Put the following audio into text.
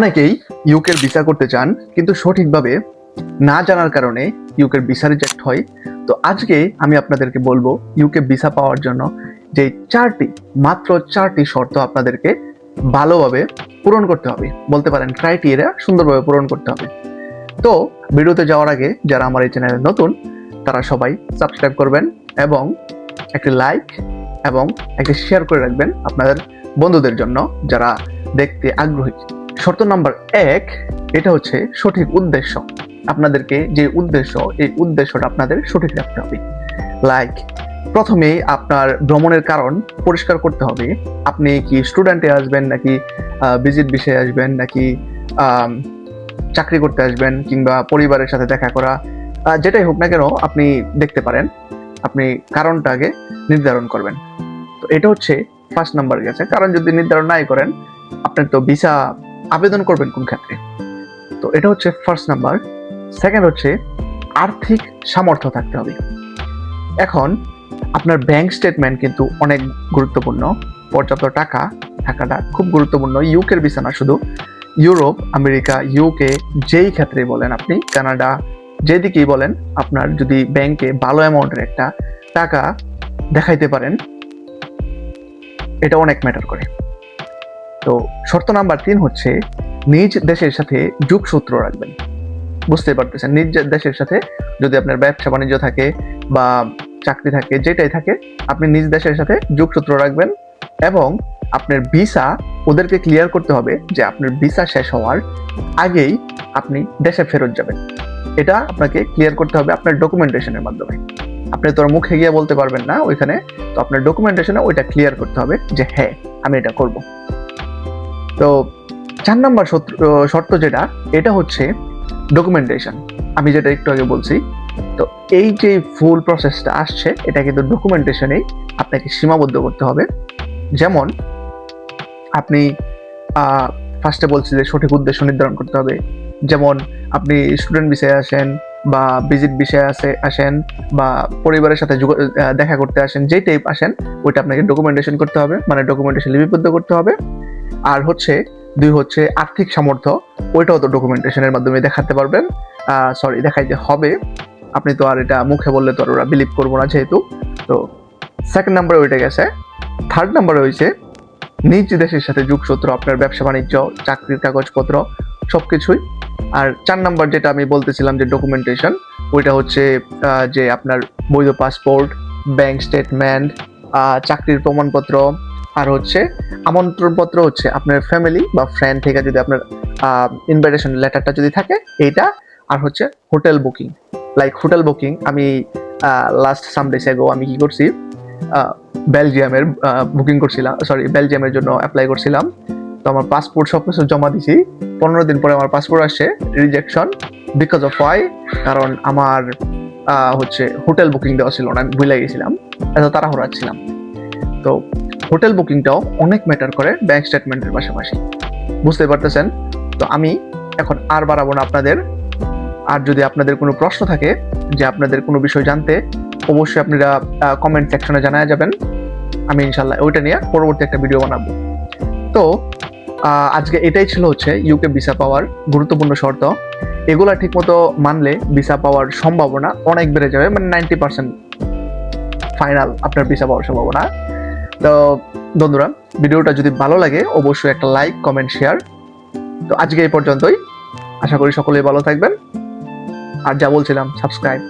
অনেকেই ইউকের ভিসা করতে চান, কিন্তু সঠিকভাবে না জানার কারণে ইউকের ভিসা রিজেক্ট হয়। তো আজকে আমি আপনাদেরকে বলব ইউকে ভিসা পাওয়ার জন্য যে চারটি, মাত্র চারটি শর্ত আপনাদেরকে ভালোভাবে পূরণ করতে হবে। বলতে পারেন ক্রাইটেরিয়া সুন্দরভাবে পূরণ করতে হবে। তো ভিডিওতে যাওয়ার আগে যারা আমার এই চ্যানেলে নতুন, তারা সবাই সাবস্ক্রাইব করবেন এবং একটি লাইক এবং একটি শেয়ার করে রাখবেন আপনাদের বন্ধুদের জন্য যারা দেখতে আগ্রহী। শর্ত নাম্বার এক, এটা হচ্ছে সঠিক উদ্দেশ্য। আপনাদেরকে যে উদ্দেশ্য, এই উদ্দেশ্যটা আপনাদের সঠিক রাখতে হবে। লাইক প্রথমেই আপনার ভ্রমণের কারণ পরিষ্কার করতে হবে। আপনি কি স্টুডেন্টে আসবেন নাকি ভিজিট বিষয়ে আসবেন নাকি চাকরি করতে আসবেন কিংবা পরিবারের সাথে দেখা করা যেটাই হোক না কেন আপনি দেখতে পারেন। আপনি কারণটা আগে নির্ধারণ করবেন। তো এটা হচ্ছে ফার্স্ট নাম্বার গেছে। কারণ যদি নির্ধারণ নাই করেন, আপনার তো ভিসা আবেদন করবেন কোন ক্ষেত্রে? তো এটা হচ্ছে ফার্স্ট নাম্বার সেকেন্ড হচ্ছে আর্থিক সামর্থ্য থাকতে হবে। এখন আপনার ব্যাংক স্টেটমেন্ট কিন্তু অনেক গুরুত্বপূর্ণ। পর্যাপ্ত টাকা থাকাটা খুব গুরুত্বপূর্ণ। ইউকের ভিসা না, শুধু ইউরোপ আমেরিকা ইউকে যেই ক্ষেত্রেই বলেন আপনি কানাডা যেদিকেই বলেন, আপনার যদি ব্যাংকে ভালো অ্যামাউন্টের একটা টাকা দেখাইতে পারেন, এটা অনেক ম্যাটার করে। তো শর্ত নাম্বার তিন হচ্ছে নিজ দেশের সাথে যোগসূত্র রাখবেন। বুঝতে পারতেছেন, নিজ দেশের সাথে যদি আপনার ব্যবসা বাণিজ্য থাকে বা চাকরি থাকে, যেটাই থাকে, আপনি নিজ দেশের সাথে যোগসূত্র রাখবেন এবং আপনার ভিসা ওদেরকে ক্লিয়ার করতে হবে যে আপনার ভিসা শেষ হওয়ার আগেই আপনি দেশে ফেরত যাবেন। এটা আপনাকে ক্লিয়ার করতে হবে আপনার ডকুমেন্টেশনের মাধ্যমে। আপনি তোর মুখে গিয়ে বলতে পারবেন না ওইখানে, তো আপনার ডকুমেন্টেশনে ওইটা ক্লিয়ার করতে হবে যে হ্যাঁ আমি এটা করব। তো চার নাম্বার শর্ত যেটা, এটা হচ্ছে ডকুমেন্টেশন আমি যেটা একটু আগে বলছি, তো এই যে ফুল প্রসেসটা আসছে, এটা কিন্তু ডকুমেন্টেশনেই আপনাকে সীমাবদ্ধ করতে হবে। যেমন আপনি ফার্স্টে বলছি যে সঠিক উদ্দেশ্য নির্ধারণ করতে হবে। যেমন আপনি স্টুডেন্ট বিষয়ে আসেন বা ভিজিট বিষয়ে আসে, আসেন বা পরিবারের সাথে দেখা করতে আসেন, যেই টাইপ আসেন, ওইটা আপনাকে ডকুমেন্টেশন করতে হবে। মানে ডকুমেন্টেশন লিপিবদ্ধ করতে হবে। আর হচ্ছে দুই হচ্ছে আর্থিক সামর্থ্য, ওইটাও তো ডকুমেন্টেশনের মাধ্যমে দেখাতে পারবেন। সরি দেখাইতে হবে। আপনি তো আর এটা মুখে বললে তো আর ওরা বিলিভ করব না যেহেতু। তো সেকেন্ড নাম্বারে ওইটা গেছে। থার্ড নাম্বারে হয়েছে নিজ দেশের সাথে যুগসূত্র, আপনার ব্যবসা, বাণিজ্য, চাকরির কাগজপত্র, সবকিছুই। আর চার নাম্বার যেটা আমি বলতেছিলাম যে ডকুমেন্টেশন ওইটা হচ্ছে যে আপনার বৈধ পাসপোর্ট ব্যাংক স্টেটমেন্ট চাকরির প্রমাণপত্র আর হচ্ছে আমন্ত্রণপত্র হচ্ছে আপনার ফ্যামিলি বা ফ্রেন্ড থেকে যদি আপনার ইনভাইটেশন লেটারটা যদি থাকে, এইটা আর হচ্ছে hotel booking like hotel booking আমি লাস্ট সাম ডেস এগো আমি কি করছি বেলজিয়ামের বুকিং করছিলাম সরি বেলজিয়ামের জন্য অ্যাপ্লাই করছিলাম। তো আমার পাসপোর্ট সব কিছু জমা দিছি। পনেরো দিন পরে আমার পাসপোর্ট আসছে রিজেকশন বিকজ অফ ওয়াই কারণ আমার হচ্ছে হোটেল বুকিং দেওয়া ছিল না, আমি ভুলে গেছিলাম, এত তাড়াহুড়া ছিলাম। তো হোটেল বুকিংটাও অনেক ম্যাটার করে ব্যাংক স্টেটমেন্টের পাশাপাশি। বুঝতে পারতেছেন? তো আমি এখন আর বাড়াবো না আপনাদের। আর যদি আপনাদের কোনো প্রশ্ন থাকে যে আপনাদের কোনো বিষয় জানতে, অবশ্যই আপনারা কমেন্ট সেকশনে জানায় যাবেন। আমি ইনশাল্লাহ ওইটা নিয়ে পরবর্তী একটা ভিডিও বানাবো। তো আজকে এটাই ছিল হচ্ছে ইউকে ভিসা পাওয়ার গুরুত্বপূর্ণ শর্ত। এগুলা ঠিকমতো মানলে ভিসা পাওয়ার সম্ভাবনা অনেক বেড়ে যাবে। মানে নাইনটি পার্সেন্ট ফাইনাল আপনার ভিসা পাওয়ার সম্ভাবনা। তো বন্ধুরা, ভিডিওটা যদি ভালো লাগে, অবশ্যই একটা লাইক কমেন্ট শেয়ার তো আজকে এই পর্যন্তই। আশা করি সকলেই ভালো থাকবেন। আর যা বলছিলাম সাবস্ক্রাইব